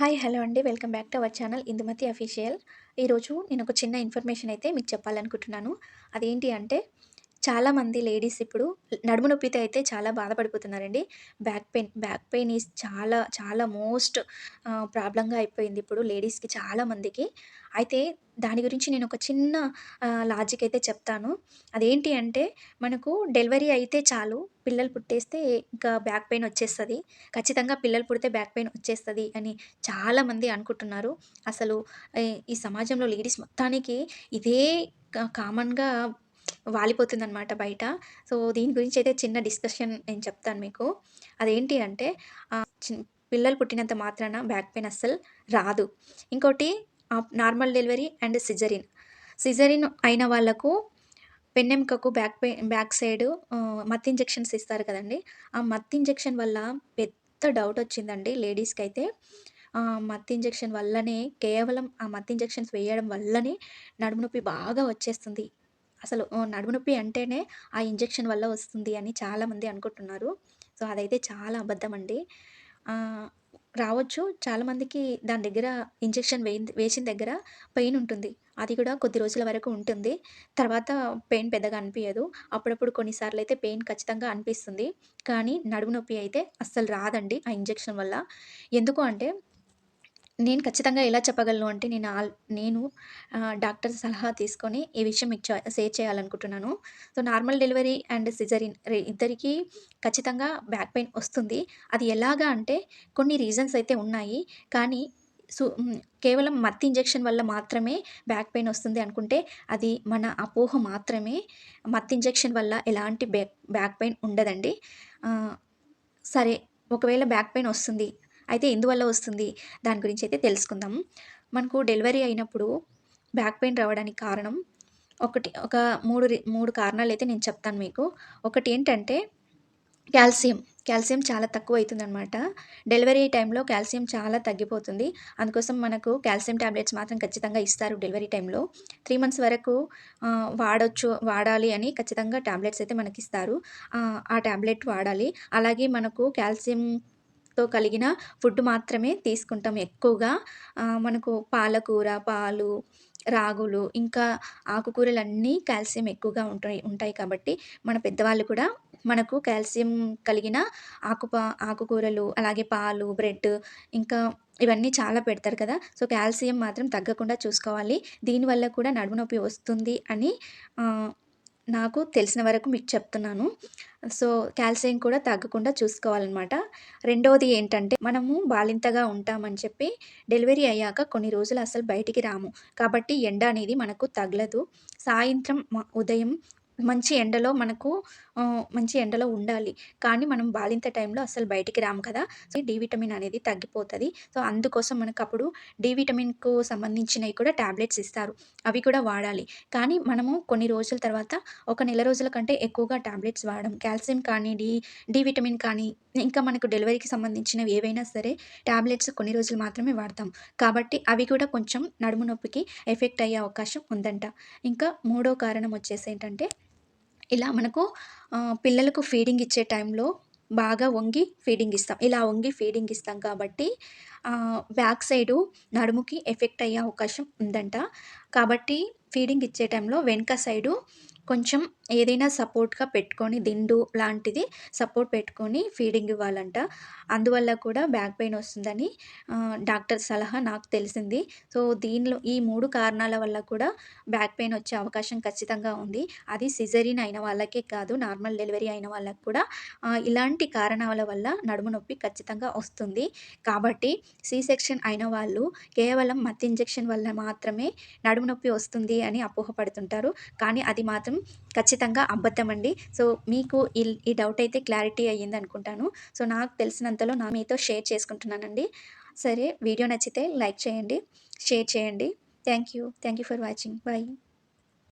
Hi hello అండి. Welcome back to our channel Indumathi official. ఈరోజు నేను ఒక చిన్న ఇన్ఫర్మేషన్ అయితే మీకు చెప్పాలనుకుంటున్నాను. అదేంటి అంటే చాలామంది లేడీస్ ఇప్పుడు నడుము నొప్పితో అయితే చాలా బాధపడిపోతున్నారండి. Back pain back pain is చాలా చాలా మోస్ట్ ప్రాబ్లంగా అయిపోయింది ఇప్పుడు లేడీస్కి చాలామందికి. అయితే దాని గురించి నేను ఒక చిన్న లాజిక్ అయితే చెప్తాను. అదేంటి అంటే మనకు డెలివరీ అయితే చాలు పిల్లలు పుట్టేస్తే ఇంకా బ్యాక్ పెయిన్ వచ్చేస్తుంది. ఖచ్చితంగా పిల్లలు పుడితే బ్యాక్ పెయిన్ వచ్చేస్తుంది అని చాలామంది అనుకుంటున్నారు. అసలు ఈ సమాజంలో లేడీస్ మొత్తానికి ఇదే కామన్గా వాలిపోతుందనమాట బయట. సో దీని గురించి అయితే చిన్న డిస్కషన్ నేను చెప్తాను మీకు. అదేంటి అంటే పిల్లలు పుట్టినంత మాత్రాన బ్యాక్ పెయిన్ అస్సలు రాదు. ఇంకోటి normal delivery and cesarean. Cesarean అయిన వాళ్ళకు పెన్నెంకకు బ్యాక్ పెయిన్ బ్యాక్ సైడ్ మత్ ఇంజెక్షన్స్ ఇస్తారు కదండి. ఆ మత్ ఇంజెక్షన్ వల్ల పెద్ద డౌట్ వచ్చిందండి లేడీస్కి అయితే మత్ ఇంజెక్షన్ వల్లనే కేవలం ఆ మత్ ఇంజెక్షన్స్ వేయడం వల్లనే నడుము నొప్పి బాగా వచ్చేస్తుంది. అసలు నడుము నొప్పి అంటేనే ఆ ఇంజెక్షన్ వల్ల వస్తుంది అని చాలామంది అనుకుంటున్నారు. సో అదైతే చాలా అబద్ధం అండి రావచ్చు. చాలామందికి దాని దగ్గర ఇంజెక్షన్ వేయి వేసిన దగ్గర పెయిన్ ఉంటుంది. అది కూడా కొద్ది రోజుల వరకు ఉంటుంది. తర్వాత పెయిన్ పెద్దగా అనిపించదు అప్పుడప్పుడు కొన్నిసార్లు అయితే పెయిన్ ఖచ్చితంగా అనిపిస్తుంది. కానీ నడుము నొప్పి అయితే అస్సలు రాదండి ఆ ఇంజెక్షన్ వల్ల. ఎందుకు అంటే నేను ఖచ్చితంగా ఎలా చెప్పగలను అంటే నేను ఆల్ నేను డాక్టర్ సలహా తీసుకొని ఈ విషయం మీకు షేర్ చేయాలనుకుంటున్నాను. So normal delivery and cesarean ఇద్దరికీ ఖచ్చితంగా బ్యాక్ పెయిన్ వస్తుంది. అది ఎలాగా అంటే కొన్ని రీజన్స్ అయితే ఉన్నాయి. కానీ సు కేవలం మత్ ఇంజెక్షన్ వల్ల మాత్రమే బ్యాక్ పెయిన్ వస్తుంది అనుకుంటే అది మన అపోహ మాత్రమే మత్ ఇంజెక్షన్ వల్ల ఎలాంటి బ్యాక్ బ్యాక్ పెయిన్ ఉండదండి. సరే ఒకవేళ బ్యాక్ పెయిన్ వస్తుంది అయితే ఎందువల్ల వస్తుంది? దాని గురించి అయితే తెలుసుకుందాం. మనకు డెలివరీ అయినప్పుడు బ్యాక్ పెయిన్ రావడానికి కారణం ఒకటి ఒక మూడు మూడు కారణాలు అయితే నేను చెప్తాను మీకు. ఒకటి ఏంటంటే కాల్షియం కాల్షియం చాలా తక్కువ అవుతుంది అనమాట డెలివరీ టైంలో కాల్షియం చాలా తగ్గిపోతుంది. అందుకోసం మనకు కాల్షియం ట్యాబ్లెట్స్ మాత్రం ఖచ్చితంగా ఇస్తారు డెలివరీ టైంలో. త్రీ మంత్స్ వరకు వాడచ్చు వాడాలి అని ఖచ్చితంగా ట్యాబ్లెట్స్ అయితే మనకి ఇస్తారు ఆ ట్యాబ్లెట్ వాడాలి. అలాగే మనకు కాల్షియం తో కలిగిన ఫుడ్ మాత్రమే తీసుకుంటాం ఎక్కువగా. మనకు పాలకూర పాలు రాగులు ఇంకా ఆకుకూరలు అన్నీ కాల్షియం ఎక్కువగా ఉంటాయి ఉంటాయి కాబట్టి మన పెద్దవాళ్ళు కూడా మనకు కాల్షియం కలిగిన ఆకుపా ఆకుకూరలు అలాగే పాలు బ్రెడ్ ఇంకా ఇవన్నీ చాలా పెడతారు కదా. సో కాల్షియం మాత్రం తగ్గకుండా చూసుకోవాలి. దీనివల్ల కూడా నడుము నొప్పి వస్తుంది అని నాకు తెలిసిన వరకు మీకు చెప్తున్నాను. సో కాల్షియం కూడా తగ్గకుండా చూసుకోవాలన్నమాట. రెండవది ఏంటంటే మనము బాలింతగా ఉంటామని చెప్పి డెలివరీ అయ్యాక కొన్ని రోజులు అసలు బయటికి రాము. కాబట్టి ఎండ అనేది మనకు తగలదు. సాయంత్రం ఉదయం మంచి ఎండలో మనకు మంచి ఎండలో ఉండాలి. కానీ మనం బాలింత టైంలో అసలు బయటికి రాము కదా. సో డి విటమిన్ అనేది తగ్గిపోతుంది. సో అందుకోసం మనకు అప్పుడు డి విటమిన్కు సంబంధించినవి కూడా ట్యాబ్లెట్స్ ఇస్తారు. అవి కూడా వాడాలి. కానీ మనము కొన్ని రోజుల తర్వాత ఒక నెల రోజుల కంటే ఎక్కువగా ట్యాబ్లెట్స్ వాడడం కాల్షియం కానీ డి డి విటమిన్ కానీ ఇంకా మనకు డెలివరీకి సంబంధించినవి ఏవైనా సరే ట్యాబ్లెట్స్ కొన్ని రోజులు మాత్రమే వాడతాం. కాబట్టి అవి కూడా కొంచెం నడుము నొప్పికి ఎఫెక్ట్ అయ్యే అవకాశం ఉందంట. ఇంకా మూడో కారణం వచ్చేసి ఏంటంటే ఇలా మనకు పిల్లలకు ఫీడింగ్ ఇచ్చే టైంలో బాగా వంగి ఫీడింగ్ ఇస్తాం. ఇలా వంగి ఫీడింగ్ ఇస్తాం కాబట్టి బ్యాక్ సైడు నడుముకి ఎఫెక్ట్ అయ్యే అవకాశం ఉందంట. కాబట్టి ఫీడింగ్ ఇచ్చే టైంలో వెనుక సైడు కొంచెం ఏదైనా సపోర్ట్గా పెట్టుకొని దిండు లాంటిది సపోర్ట్ పెట్టుకొని ఫీడింగ్ ఇవ్వాలంట. అందువల్ల కూడా బ్యాక్ పెయిన్ వస్తుందని డాక్టర్ సలహా నాకు తెలిసింది. సో దీనిలో ఈ మూడు కారణాల వల్ల కూడా బ్యాక్ పెయిన్ వచ్చే అవకాశం ఖచ్చితంగా ఉంది. అది సిజరీన్ అయిన వాళ్ళకే కాదు నార్మల్ డెలివరీ అయిన వాళ్ళకి కూడా. ఇలాంటి కారణాల వల్ల నడుము నొప్పి ఖచ్చితంగా వస్తుంది. కాబట్టి సి సెక్షన్ అయిన వాళ్ళు కేవలం మత్ ఇంజెక్షన్ వల్ల మాత్రమే నడుము నొప్పి వస్తుంది అని అపోహపడుతుంటారు. కానీ అది మాత్రం ఖచ్చితంగా ఖచ్చితంగా అబద్ధం అండి. సో మీకు ఈ ఈ డౌట్ అయితే క్లారిటీ అయ్యింది అనుకుంటాను. సో నాకు తెలిసినంతలో నా మీతో షేర్ చేసుకుంటున్నానండి. సరే వీడియో నచ్చితే లైక్ చేయండి షేర్ చేయండి. Thank you thank you for watching bye